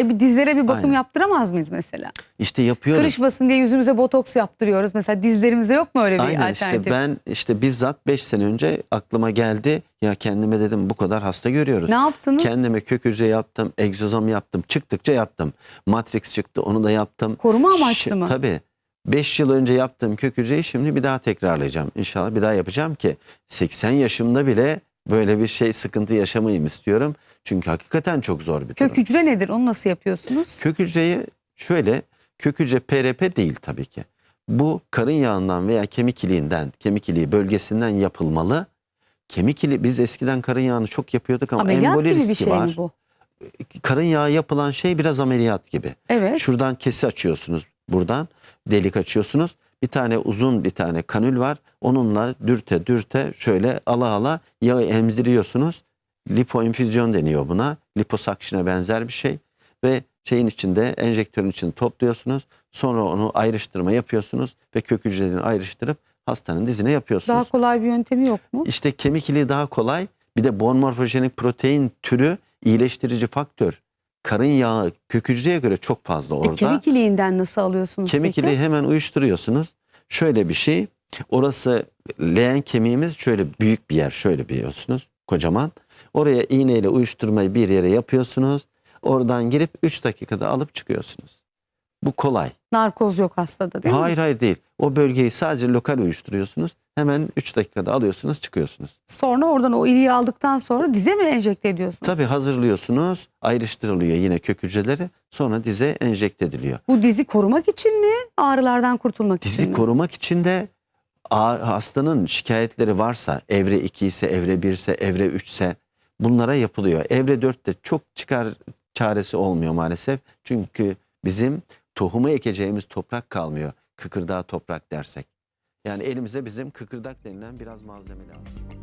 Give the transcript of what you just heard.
E bir dizlere bir bakım Aynen. yaptıramaz mıyız mesela? İşte yapıyoruz. Kırışmasın diye yüzümüze botoks yaptırıyoruz. Mesela dizlerimize yok mu öyle bir Aynen alternatif? işte ben işte bizzat 5 sene önce aklıma geldi. Ya kendime dedim bu kadar hasta görüyoruz. Ne yaptınız? Kendime kök hücre yaptım, egzozom yaptım. Çıktıkça yaptım. Matrix çıktı onu da yaptım. Koruma amaçlı mı? Tabii. 5 yıl önce yaptığım kök hücreyi şimdi bir daha tekrarlayacağım. İnşallah bir daha yapacağım ki 80 yaşımda bile böyle bir şey sıkıntı yaşamayayım istiyorum. Çünkü hakikaten çok zor bir durum. Kök hücre nedir? Onu nasıl yapıyorsunuz? Kök hücreyi şöyle kök hücre PRP değil tabii ki. Bu karın yağından veya kemik iliğinden, kemik iliği bölgesinden yapılmalı. Kemik iliği biz eskiden karın yağını çok yapıyorduk ama Ameliyat emboli riski şey var. bu? Karın yağı yapılan şey biraz ameliyat gibi. Evet. Şuradan kesi açıyorsunuz buradan delik açıyorsunuz. Bir tane uzun bir tane kanül var. Onunla dürte dürte şöyle ala ala yağı emziriyorsunuz. Lipoinfüzyon deniyor buna. Liposakşine benzer bir şey. Ve şeyin içinde enjektörün içinde topluyorsunuz. Sonra onu ayrıştırma yapıyorsunuz ve kök hücrelerini ayrıştırıp hastanın dizine yapıyorsunuz. Daha kolay bir yöntemi yok mu? İşte kemik iliği daha kolay. Bir de bon morfojenik protein türü iyileştirici faktör. Karın yağı kök hücreye göre çok fazla orada. E, kemik iliğinden nasıl alıyorsunuz Kemik peki? iliği hemen uyuşturuyorsunuz. Şöyle bir şey. Orası leğen kemiğimiz şöyle büyük bir yer. Şöyle biliyorsunuz. Kocaman. Oraya iğneyle uyuşturmayı bir yere yapıyorsunuz. Oradan girip 3 dakikada alıp çıkıyorsunuz. Bu kolay. Narkoz yok hastada değil hayır mi? hayır değil. O bölgeyi sadece lokal uyuşturuyorsunuz. Hemen 3 dakikada alıyorsunuz çıkıyorsunuz. Sonra oradan o iliği aldıktan sonra dize mi enjekte ediyorsunuz? Tabii hazırlıyorsunuz. Ayrıştırılıyor yine kök hücreleri. Sonra dize enjekte ediliyor. Bu dizi korumak için mi? Ağrılardan kurtulmak için Dizi mi? korumak için de hastanın şikayetleri varsa evre 2 ise evre 1 ise evre 3 ise bunlara yapılıyor. Evre 4'te çok çıkar çaresi olmuyor maalesef. Çünkü bizim tohumu ekeceğimiz toprak kalmıyor. Kıkırdağı toprak dersek. Yani elimize bizim kıkırdak denilen biraz malzeme lazım.